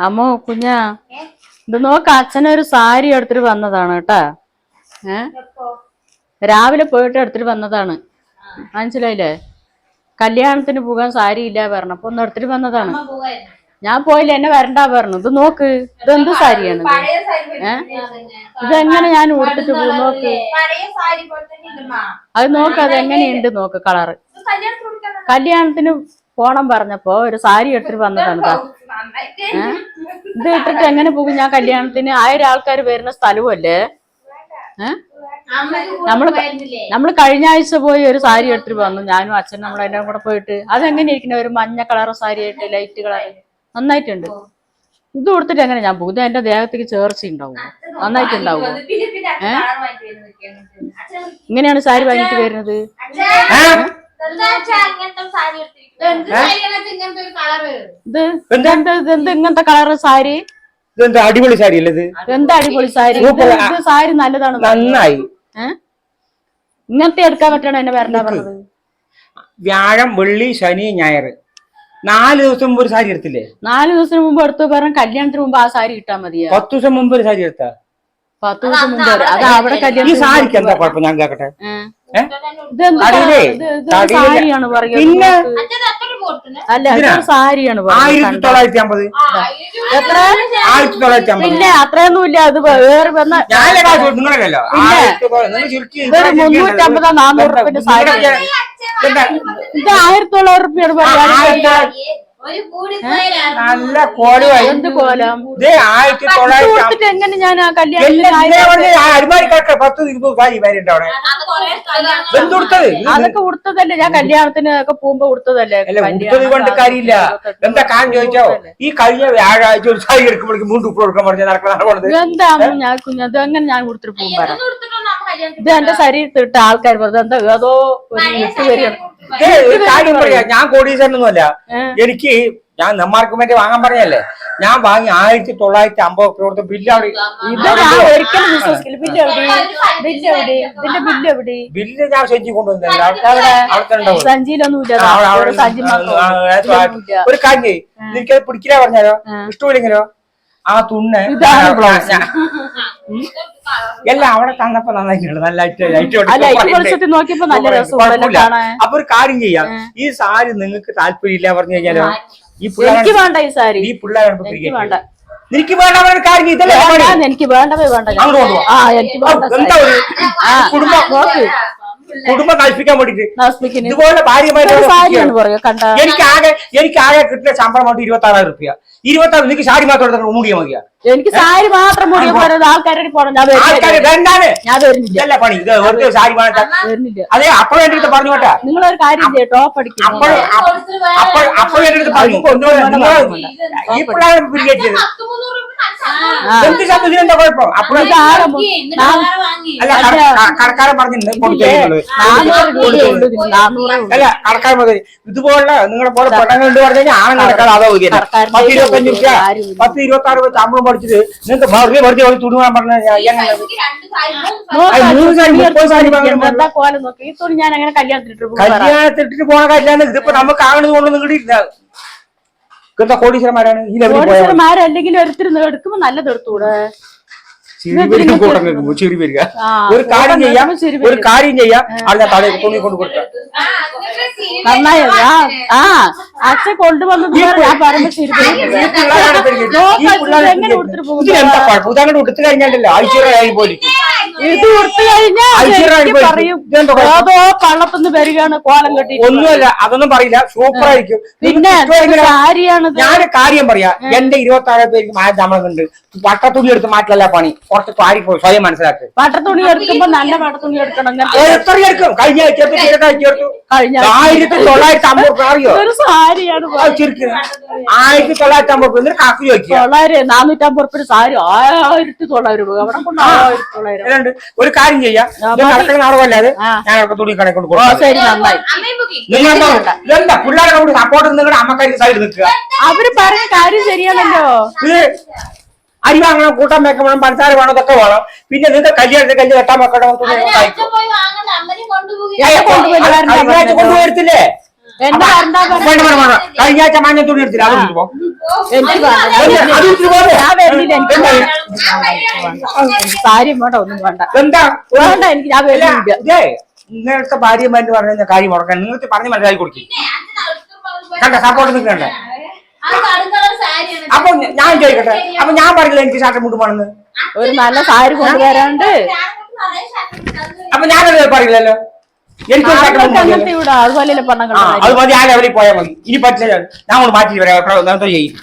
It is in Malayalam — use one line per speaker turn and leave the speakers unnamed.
അമ്മോ കുഞ്ഞാ. ഇത് നോക്ക് അച്ഛനൊരു സാരി എടുത്തിട്ട് വന്നതാണ് കേട്ടാ. ഏ? രാവിലെ പോയിട്ട് എടുത്തിട്ട് വന്നതാണ്. മനസ്സിലായില്ലേ? കല്യാണത്തിന് പോകാൻ സാരി ഇല്ല അപ്പൊ ഒന്ന് എടുത്തിട്ട് വന്നതാണ്. ഞാൻ പോയില്ല എന്നെ വരണ്ട പറഞ്ഞു. ഇത് നോക്ക് ഇതെന്ത് സാരിയാണ്? ഏ? ഇതെങ്ങനെ ഞാൻ ഉടുത്തിട്ട് പോകും? നോക്ക്. അത് നോക്ക് അത് എങ്ങനെയുണ്ട് നോക്ക് കളറ്.
കല്യാണത്തിന്
പോണം പറഞ്ഞപ്പോ ഒരു സാരി എടുത്തിട്ട് വന്നതാണ്? ഇത് ഇട്ടിട്ട് എങ്ങനെ പോകും? ഞാൻ കല്യാണത്തിന് ആയിരം ആൾക്കാർ വരുന്ന സ്ഥലവുമല്ലേ? ഏഹ് നമ്മൾ നമ്മൾ കഴിഞ്ഞ ആഴ്ച പോയി ഒരു സാരി എടുത്തിട്ട് വന്നു. ഞാനും അച്ഛനും നമ്മൾ എല്ലാം കൂടെ പോയിട്ട്. അതെങ്ങനെ ഇരിക്കുന്ന ഒരു മഞ്ഞ കളർ സാരി ആയിട്ട് ലൈറ്റ് കളർ നന്നായിട്ടുണ്ട്. ഇത് കൊടുത്തിട്ട് എങ്ങനെ ഞാൻ പോകും? ഇത് എന്റെ ദേഹത്തേക്ക് ചേർച്ച ഉണ്ടാവും. നന്നായിട്ടുണ്ടാവും. ഇങ്ങനെയാണ് സാരി വാങ്ങിട്ട് വരുന്നത്?
എന്താ അച്ഛാ ഇങ്ങനത്തെ ഇങ്ങനത്തെ ഒരു കളറ്
ഇത് ഇതെന്ത് ഇതെന്ത് ഇങ്ങനത്തെ കളർ സാരി?
ഇതെന്താ അടിപൊളി സാരി അല്ലേ ഇത്?
എന്താ അടിപൊളി സാരി. ഇത് ഇത് സാരി. നല്ലതാണ്
നന്നായി.
ഏഹ് ഇങ്ങനത്തെ എടുക്കാൻ പറ്റണ എന്നെ വരണ്ട പറഞ്ഞത്?
വ്യാഴം വെള്ളി ശനി ഞായർ. നാല് ദിവസം മുമ്പ് ഒരു സാരി എടുത്തില്ലേ?
നാല് ദിവസം മുമ്പ് എടുത്തു പറഞ്ഞ കല്യാണത്തിന് മുമ്പ് ആ സാരി ഇട്ടാ മതിയാ?
പത്ത് ദിവസം മുമ്പ് ഒരു സാരി എടുത്താ?
പത്ത് ദിവസം മുമ്പ് വരെ. അത് അവിടെ
ഈ
കല്യാണം
സാരിക്ക് എന്താ കുഴപ്പം? ഞാൻ കേക്കട്ടെ. ഏ?
ഇതെന്ത്?
തടിയിലേ?
ഇത് ഇത്
തടിയില.
സാരിയാണ് പറയുന്നത്.
പിന്നെ?
അച്ഛൻ എത്ര പോട്ടിന്
അല്ല
ഇതിനാ?
ഇതൊരു സാരിയാണ്
ആയിരത്തി
പറയുന്നത്
തൊള്ളായിരത്തി അമ്പത്
എത്ര
ആയിരത്തി തൊള്ളായിരത്തി അമ്പത്
പിന്നെ അത്രയൊന്നും ഇല്ല അത് വേറെ വന്ന
ഞാനല്ലേ കാശ് കൊടുത്തു, നിങ്ങളല്ലല്ലോ?
പിന്നെ?
ആയിരത്തി തൊള്ളായിരത്തി- നിങ്ങൾ ചുരുക്കി
ഇതൊരു മുന്നൂറ്റി അമ്പതോ നാനൂറ് റുപ്യന്റെ സാരി.
എന്താ?
ഇത് ആയിരത്തി തൊള്ളായിരം
ആയിരത്തി
കൂടി പോയാൽ
നല്ല കോലുമായി
എന്ത് കോലം?
ആയിരത്തി തൊള്ളായിരത്തി
എങ്ങനെ ഞാൻ ആ കല്യാണത്തിന്
പത്ത് ഇരുപത് അവിടെ.
അതൊക്കെ ഉടുത്തതല്ലേ ഞാൻ കല്യാണത്തിന് ഒക്കെ പോകുമ്പോ ഉടുത്തതല്ലേ
അല്ല ഉടുത്തത് കൊണ്ട് കാര്യമില്ല. എന്താ കാരണം ചോദിച്ചോ ഈ കഴിഞ്ഞ വ്യാഴാഴ്ച ഒരു സാരി എടുക്കുമ്പോഴേക്കും മൂന്ന് ഉപ്പ് കൊടുക്കാൻ പറഞ്ഞ നടക്കുന്ന നടക്കുന്നത്
എന്താ ഞാൻ കുഞ്ഞത് എങ്ങനെ ഞാൻ കൊടുത്തിട്ട് പോകും? പറ
ഇതൊന്നും ഉടുത്തിട്ടൊന്നും അമ്മ കല്യാണത്തിന്
ഇത് എന്റെ ശരീരത്തിട്ട് ആൾക്കാർ വെറുതെ എന്താ ഏതോ ഒരു ഇട്ട് വരികയാണ്
കാര്യം പറയാ. ഞാൻ കോടീശ്വരനൊന്നുമല്ല. എനിക്ക് ഞാൻ നെമ്മാർക്ക് വേണ്ടി വാങ്ങാൻ പറഞ്ഞല്ലേ? ഞാൻ വാങ്ങി ആയിരത്തി തൊള്ളായിരത്തി അമ്പത് കൊടുത്ത് ബില്ല് അവിടെ
ഇത് ഞാൻ ഒരിക്കലും വിശ്വസിക്കില്ല. ബില്ല്
ഞാൻ സെഞ്ചി കൊണ്ടുവന്നില്ല
ഒരു
കാര്യം ചെയ്യ്. നിനക്കത് പിടിക്കില്ല പറഞ്ഞാലോ? ഇഷ്ടമില്ലെങ്കിലോ? ആ തുണ്ണ് എല്ലാം അവിടെ കണ്ടപ്പോ നന്നായിട്ടുണ്ട്. നല്ല ലൈറ്റ്
നോക്കിയപ്പോ നല്ല
അപ്പൊ ഒരു കാര്യം ചെയ്യാം. ഈ സാരി നിങ്ങൾക്ക് താല്പര്യമില്ല പറഞ്ഞു കഴിഞ്ഞാലോ? ഈ
എനിക്ക് വേണ്ട ഈ സാരി.
ഈ
വേണ്ട.
കാര്യം. ഇതല്ലേ
എനിക്ക് വേണ്ടവേ വേണ്ട.
കുടുംബം? കുടുംബം കൽപ്പിക്കാൻ വേണ്ടിട്ട് ഇതുപോലെ ഭാര്യമായിട്ട്
ഒരു സാരിയാണ് പറയുക കണ്ട
എനിക്ക് ആകെ എനിക്ക് ആകെ കിട്ടുന്ന ശമ്പളം കൊണ്ട് ഇരുപത്തി ആറായിരം റുപ്യ ഇരുപത്തി ആറ് നിനക്ക് സാരി മാത്രം മൂടിയാ മതിയാ?
എനിക്ക് സാരി മാത്രം മൂടിയ പോലെ ആൾക്കാരുടെ പോണം ഞാൻ
ആൾക്കാര്
വരുന്നില്ല.
വേണ്ടാണ് ഇതല്ല പണി. ഇത് വെറുതെ സാരി
വരുന്നില്ല.
അതെ അപ്പോഴും എന്റെ അടുത്ത് പറഞ്ഞു കേട്ടാ.
ഒരു കാര്യം ചെയ്യ ടോപ്പ് അടിക്കുന്നു
അപ്പോൾ അപ്പോൾ അപ്പോൾ എന്റെ അടുത്ത് പറഞ്ഞു. നിങ്ങൾ
മുന്നൂറ് രൂപ
ആ.
എന്ത് ശബ്ദത്തിന് എന്താ കുഴപ്പം? അപ്പോഴും
മു-
അല്ല കടക്കാരൻ പറഞ്ഞിട്ടുണ്ട്. അല്ല കടക്കാരൻ പറഞ്ഞു ഇതുപോലെ നിങ്ങളെ പോലെ കണ്ടു പറഞ്ഞു കഴിഞ്ഞാൽ ആണുങ്ങൾ നടക്കാതെ അതോ
കടക്കാരന്റെ
പത്ത് ഇരുപത്തഞ്ച്
രൂപ.
പത്ത് ഇരുപത്തി ആറ് ശമ്പളം പഠിച്ചിട്ട് നിങ്ങൾക്ക് വെറുതെ വെറുതെ ഒരു
തുടങ്ങാൻ പറഞ്ഞിട്ട്
കല്യാണത്തിട്ടിട്ട് പോണ കാര്യമാണ് ഇതിപ്പോ നമുക്ക് ആകണത് കൊണ്ട് നിങ്ങളുടെ ഇല്ല. എന്താ കോടീശ്വരന്മാരാണ് ഈ ലെവലിൽ പോയാൽ
ഒരുത്തിരി എടുക്കുമ്പോ നല്ലത് എടുത്തൂടെ?
ചിരി വരിക കൂട്ടം കേൾക്കുമ്പോ ചിരി വരിക
ആ,
ഒരു കാര്യം
കൂട്ടം
ചെയ്യാം
കേൾക്കുമ്പോ ചിരി
ഒരു
വരും.
കാര്യം ചെയ്യാം അവിടെ തലയിൽ തുണി കൊണ്ട് കൊടുക്കാം
ആ, നിങ്ങൾക്ക് സിനിമ
നന്നായി ആ ആ അച്ഛൻ കൊണ്ടുവന്നത് ഞാൻ പറയുമ്പോ ശരി
ഈ പിള്ളേരാണ് പെരുകിയത്. ഈ പിള്ളേരാണ്
എങ്ങനെ കൊടുത്തിട്ട് പോകും
ഇതിനെന്താ കുഴപ്പം ഇതങ്ങോട്ട് കൊടുത്തു കഴിഞ്ഞാലല്ലോ ആഴ്ചയായി പോയിരിക്കും
ഇത് കൊടുത്തു കഴിഞ്ഞാൽ. പറയും ഏതോ കള്ളത്തുനിന്ന് വരികയാണ് കോലം കെട്ടി
ഒന്നുമല്ല അതൊന്നും പറയില്ല. സൂപ്പർ ആയിരിക്കും
പിന്നെ കാര്യമാണ്
ഞാൻ കാര്യം പറയാ. എന്റെ ഇരുപത്തി ആറ് പേർക്ക് മായ ശമ്പളമുണ്ട് വട്ടത്തുണി എടുത്ത് മാറ്റില്ല പണി. കുറച്ച് കാര്യം പോയി സ്വയം മനസ്സിലാക്ക്.
വട്ടത്തുണി എടുക്കുമ്പോ നല്ല വട്ടത്തുണി എടുക്കണം.
എത്ര എടുക്കും? കഴിഞ്ഞ ആഴ്ച ആയിരത്തി തൊള്ളായിരത്തി അമ്പത് രൂപ അറിയോ?
ഒരു സാരിയാണ്
ആയിരത്തി തൊള്ളായിരത്തി അമ്പത് രൂപ കാക്കി കാക്കു ചോദിക്കുക.
തൊള്ളായിരം നാനൂറ്റമ്പത് രൂപ സാരി. ആയിരത്തി തൊള്ളായിരം രൂപ. അവിടെ കൊണ്ട്? ആയിരത്തി തൊള്ളായിരം.
അതുകൊണ്ട് ഒരു കാര്യം ചെയ്യാം. നടക്കുന്ന നാടകമല്ലാതെ ഞാൻ അവർക്ക് തുണി കണക്ക് കൊണ്ട്
ഓ
കൊടുക്കാം
ശരി നന്നായി.
അമ്മയും ബുക്കി
നിങ്ങൾ എന്താ ഇതെന്താ? പിള്ളേരെ കൂടി സപ്പോർട്ട് നിങ്ങളുടെ അമ്മക്കാരി സൈഡ് നിൽക്കുക.
അവർ പറഞ്ഞ കാര്യം ശരിയാണല്ലോ.
അരി വാങ്ങണം കൂട്ടാൻ വെക്കണം പഞ്ചസാര വേണം ഇതൊക്കെ വേണം. പിന്നെ നിന്റെ കല്യാണത്തിന് കല്ല് കെട്ടാൻ വെക്കണം
കഴിഞ്ഞാഴ്ച.
കൊണ്ടുപോയിരുത്തില്ലേ കഴിഞ്ഞാഴ്ച മഞ്ഞ തുണി എടുത്തില്ല? അത് എടുത്തിട്ട് പോ.
എനിക്ക് വേണ്ട.
എന്ത്? അത് എടുത്തിട്ട് പോരെ.
ഞാൻ വരുന്നില്ല എനിക്ക്
എന്താ?
എനിക്ക് സാരി വേണ്ട. ഒന്നും വേണ്ട
എന്താ?
വേണ്ട എനിക്ക് ഞാൻ വരുന്നില്ല
ഭാര്യമാര് പറഞ്ഞ കാര്യം മുടക്കാൻ നിങ്ങൾക്ക് പറഞ്ഞ് മനസ്സിലാക്കി കൊടുക്കും. കണ്ട സപ്പോർട്ട് നിൽക്കണ്ടേ? അപ്പൊ ഞാൻ ചോദിക്കട്ടെ? അപ്പൊ ഞാൻ പറഞ്ഞില്ല എനിക്ക് ഷർട്ട് മുട്ട് പോണെന്ന്?
ഒരു നല്ല സാരി കൊണ്ടുവരാണ്ട്
അപ്പൊ ഞാനത് പറയില്ലല്ലോ. എനിക്ക്
അതുപോലെ പെണ്ണുങ്ങൾ
ആ അത് മതി ഞാൻ എവിടെ പോയാൽ മതി. ഇനി പറ്റില്ല. ഞാൻ മാറ്റി വരാം. എന്തോ ചെയ്യും?